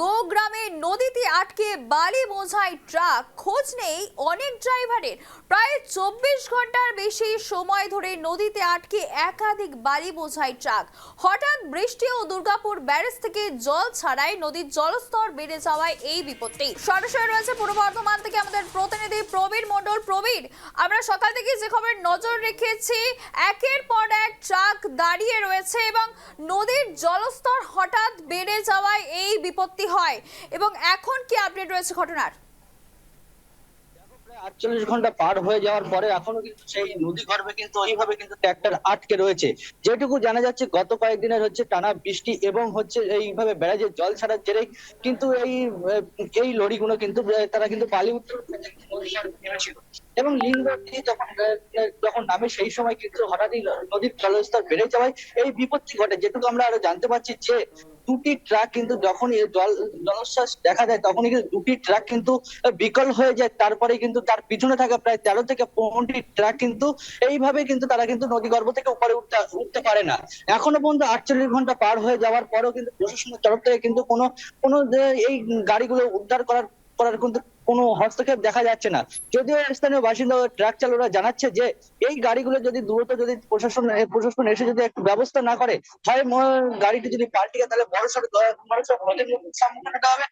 গো গ্রামে নদীতে আটকে বালি বোঝাই ট্রাক, খোঁজ নেই অনেক ড্রাইভারের। প্রায় চব্বিশ ঘণ্টার বেশি সময় ধরে নদীতে আটকে একাধিক বালি বোঝাই ট্রাক। হঠাৎ বৃষ্টি ও দুর্গাপুর ব্যারেজ থেকে জল ছাড়াই নদীর জলস্তর বেড়ে যাওয়ায় এই বিপত্তি। সরাসরি রয়েছে পূর্ব বর্ধমান থেকে আমাদের প্রতিনিধি প্রবীর মণ্ডল। প্রবীর, আমরা সকাল থেকে যে খবর নজর রেখেছি, একের পর এক ট্রাক দাঁড়িয়ে রয়েছে এবং নদীর জলস্তর হঠাৎ বেড়ে যাওয়ায় এই বিপত্তি হয়। এবং এখন কি আপডেট রয়েছে ঘটনার? আটচল্লিশ ঘণ্টা পার হয়ে যাওয়ার পরে এখনও কিন্তু সেই নদী গর্ভে কিন্তু ওইভাবে কিন্তু ট্র্যাক্টর আটকে রয়েছে। যেটুকু জানা যাচ্ছে, গত কয়েকদিনের হচ্ছে টানা বৃষ্টি এবং হচ্ছে এইভাবে ব্যারাজের জল ছাড়ার জেরে কিন্তু এই এই লরিগুলো কিন্তু, তারা কিন্তু পালি নেমেছিল। এবং লিঙ্গ যখন যখন নামে সেই সময় কিন্তু হঠাৎই নদীর জলস্তর বেড়ে যাওয়ায় এই বিপত্তি ঘটে। যেটুকু আমরা আরও জানতে পারছি যে দুটি ট্রাক কিন্তু যখন জল জলশ্বাস দেখা যায় তখনই কিন্তু দুটি ট্রাক কিন্তু বিকল হয়ে যায়। তারপরে কিন্তু তার পিছনে থাকা প্রায় তেরো থেকে পনেরোটি ট্রাক কিন্তু, এইভাবে কিন্তু তারা কিন্তু নদী গর্ভ থেকে উপরে উঠতে উঠতে পারে না। এখনও পর্যন্ত আটচল্লিশ ঘণ্টা পার হয়ে যাওয়ার পরেও কিন্তু প্রশাসনের তরফ থেকে কিন্তু কোনো কোনো এই গাড়িগুলো উদ্ধার করার করার কিন্তু কোনো হস্তক্ষেপ দেখা যাচ্ছে না। যদিও স্থানীয় বাসিন্দা ও ট্রাক চালকরা জানাচ্ছে যে, এই গাড়িগুলো যদি দ্রুত যদি প্রশাসন প্রশাসন এসে যদি একটু ব্যবস্থা না করে, হয় গাড়িটি যদি পাল্টে যায়, তাহলে বড় সড় বড় সড় সম্মুখীন হতে হবে,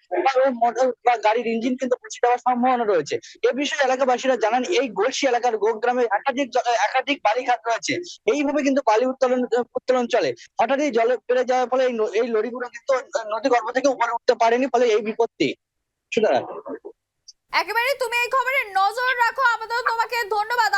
বা গাড়ির ইঞ্জিন কিন্তু পচে যাওয়ার সম্ভাবনা রয়েছে। এ বিষয়ে এলাকাবাসীরা জানান, এই গোলসি এলাকার গোগ গ্রামে একাধিক একাধিক বালিঘাট রয়েছে। এইভাবে কিন্তু বালি উত্তোলন উত্তোলন চলে। হঠাৎই জলে বেড়ে যাওয়ার ফলে এই লরিগুলো কিন্তু নদী গর্ভ থেকে উপরে উঠতে পারেনি, ফলে এই বিপত্তি। সুতরাং একেবারে তুমি এই খবরে নজর রাখো আপাতত তোমাকে ধন্যবাদ।